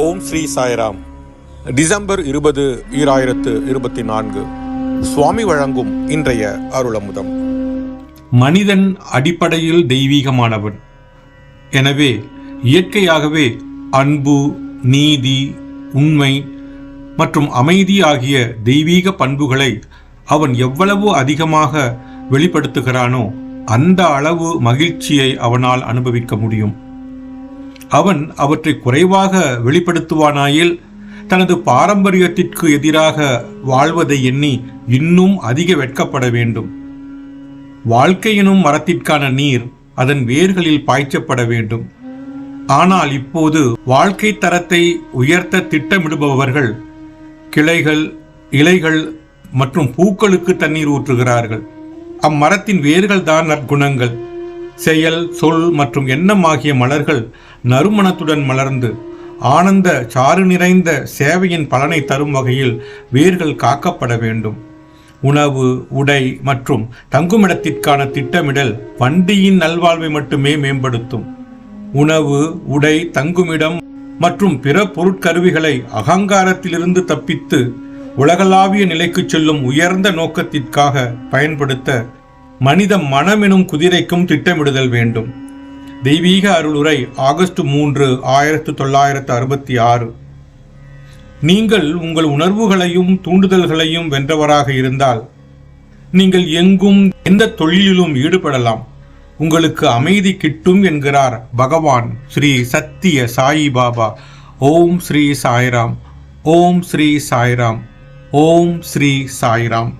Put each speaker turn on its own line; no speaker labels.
ஓம் Sri Sairam. December இருபது ஈராயிரத்து இருபத்தி நான்கு. சுவாமி வழங்கும் இன்றைய அருளமுதம்.
மனிதன் அடிப்படையில் தெய்வீகமானவன். எனவே இயற்கையாகவே அன்பு நீதி உண்மை மற்றும் அமைதி ஆகிய தெய்வீக பண்புகளை அவன் எவ்வளவு அதிகமாக வெளிப்படுத்துகிறானோ அந்த அளவு மகிழ்ச்சியை அவனால் அனுபவிக்க முடியும். அவன் அவற்றை குறைவாக வெளிப்படுத்துவானாயில் தனது பாரம்பரியத்திற்கு எதிராக வாழ்வதை எண்ணி இன்னும் அதிக வெட்கப்பட வேண்டும். வாழ்க்கையினும் மரத்திற்கான நீர் அதன் வேர்களில் பாய்ச்சப்பட வேண்டும். ஆனால் இப்போது வாழ்க்கை தரத்தை உயர்த்த திட்டமிடுபவர்கள் கிளைகள் இலைகள் மற்றும் பூக்களுக்கு தண்ணீர் ஊற்றுகிறார்கள். அம்மரத்தின் வேர்கள் தான் நற்குணங்கள். செயல் சொல் மற்றும் எண்ணம் ஆகிய மலர்கள் நறுமணத்துடன் மலர்ந்து ஆனந்த சாறு நிறைந்த சேவையின் பலனை தரும் வகையில் வேர்கள் காக்கப்பட வேண்டும். உணவு உடை மற்றும் தங்குமிடத்திற்கான திட்டமிடல் வண்டியின் நல்வாழ்வை மட்டுமே மேம்படுத்தும். உணவு உடை தங்குமிடம் மற்றும் பிற பொருட்கருவிகளை அகங்காரத்திலிருந்து தப்பித்து உலகளாவிய நிலைக்கு செல்லும் உயர்ந்த நோக்கத்திற்காக பயன்படுத்த மனித மனமெனும் குதிரைக்கும் திட்டமிடுதல் வேண்டும். தெய்வீக அருளுரை ஆகஸ்ட் மூன்று ஆயிரத்து தொள்ளாயிரத்து அறுபத்தி ஆறு நீங்கள் உங்கள் உணர்வுகளையும் தூண்டுதல்களையும் வென்றவராக இருந்தால் நீங்கள் எங்கும் எந்த தொழிலிலும் ஈடுபடலாம். உங்களுக்கு அமைதி கிட்டும் என்கிறார் பகவான் ஸ்ரீ சத்திய சாயி பாபா. ஓம் ஸ்ரீ சாய்ராம் ஓம் ஸ்ரீ சாய்ராம் ஓம் ஸ்ரீ சாய்ராம்.